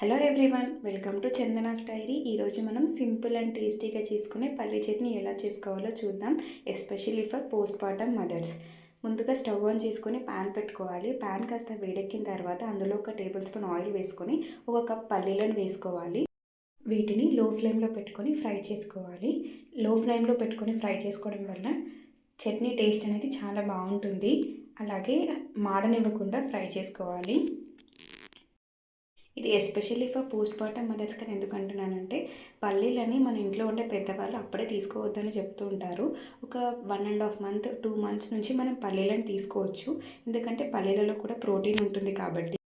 Hello everyone welcome to Chandana's diary ఈరోజు మనం simple and టేస్టీగా చేసుకునే పల్లి చట్నీ ఎలా చేసుకోవాలో చూద్దాం especially for postpartum mothers ముందుగా స్టవ్ ఆన్ చేసుకొని ప్యాన్ పెట్టుకోవాలి. ప్యాన్ కాస్త వేడెక్కిన తర్వాత అందులో ఒక టేబుల్ స్పూన్ ఆయిల్ వేసుకొని ఒక కప్ పల్లీలను వేసుకోవాలి. వీటిని లో ఫ్లేమ్లో పెట్టుకొని ఫ్రై చేసుకోవాలి. లో ఫ్లేమ్లో పెట్టుకొని ఫ్రై చేసుకోవడం వల్ల చట్నీ టేస్ట్ అనేది చాలా బాగుంటుంది. అలాగే మాడనివ్వకుండా ఫ్రై చేసుకోవాలి. ఇది especially for postpartum mothers కానీ ఎందుకు అంటున్నానంటే పల్లీలని మన ఇంట్లో ఉండే పెద్దవాళ్ళు అప్పుడే తీసుకోవద్దని చెప్తూ ఉంటారు. ఒక one and half month two months నుంచి మనం పల్లీలను తీసుకోవచ్చు. ఎందుకంటే పల్లీలలో కూడా ప్రోటీన్ ఉంటుంది కాబట్టి.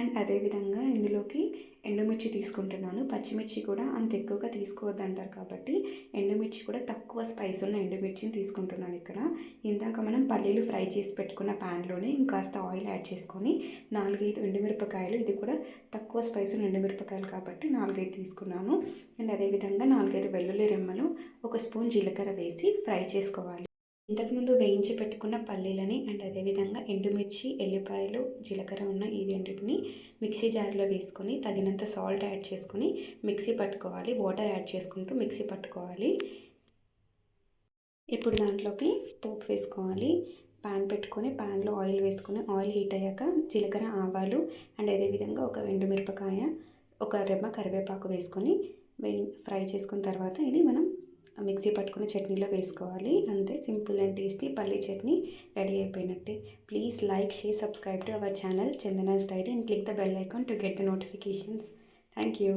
అండ్ అదేవిధంగా ఇందులోకి ఎండుమిర్చి తీసుకుంటున్నాను. పచ్చిమిర్చి కూడా అంత ఎక్కువగా తీసుకోవద్దు అంటారు కాబట్టి ఎండుమిర్చి కూడా తక్కువ స్పైస్ ఉన్న ఎండుమిర్చిని తీసుకుంటున్నాను ఇక్కడ. ఇందాక మనం పల్లీలు ఫ్రై చేసి పెట్టుకున్న ప్యాన్లోనే ఇంకాస్త ఆయిల్ యాడ్ చేసుకొని నాలుగైదు ఎండుమిరపకాయలు ఇది కూడా తక్కువ స్పైస్ ఉన్న ఎండుమిరపకాయలు కాబట్టి నాలుగైదు తీసుకున్నాను. అండ్ అదేవిధంగా నాలుగైదు వెల్లుల్లి రెమ్మలు ఒక స్పూన్ జీలకర్ర వేసి ఫ్రై చేసుకోవాలి. ఇంతకుముందు వేయించి పెట్టుకున్న పల్లీలని అండ్ అదేవిధంగా ఎండుమిర్చి ఎల్లిపాయలు జీలకర్ర ఉన్న ఈ రెండింటిని మిక్సీ జార్లో వేసుకొని తగినంత సాల్ట్ యాడ్ చేసుకొని మిక్సీ పట్టుకోవాలి. వాటర్ యాడ్ చేసుకుంటూ మిక్సీ పట్టుకోవాలి. ఇప్పుడు దాంట్లోకి పోపు వేసుకోవాలి. పాన్ పెట్టుకొని పాన్లో ఆయిల్ వేసుకొని ఆయిల్ హీట్ అయ్యాక జీలకర్ర ఆవాలు అండ్ అదేవిధంగా ఒక ఎండుమిరపకాయ ఒక రెమ్మ కరివేపాకు వేసుకొని వే ఫ్రై చేసుకున్న తర్వాత ఇది మనం మిక్సీ పట్టుకుని చట్నీలో వేసుకోవాలి. అంతే సింపుల్ అండ్ టేస్టీ పల్లీ చట్నీ రెడీ అయిపోయినట్టే. Please like share subscribe to our channel Chandana's diary and click the bell icon to get the notifications. Thank you.